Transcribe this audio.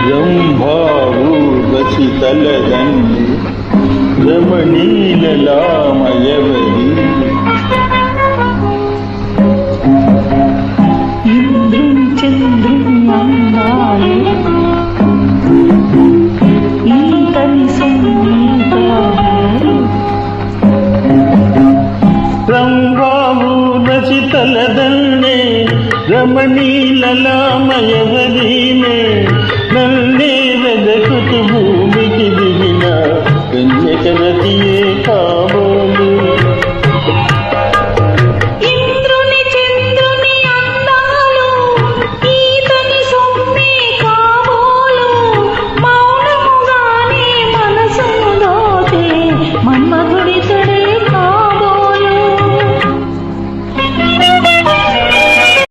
రంభావు రచితలదండి రమణీలలామయవరి ఇంద్రం చంద్రం అన్నాడు ఈతని సంగీతాలు రంభావు రచితలదన్నే জন্য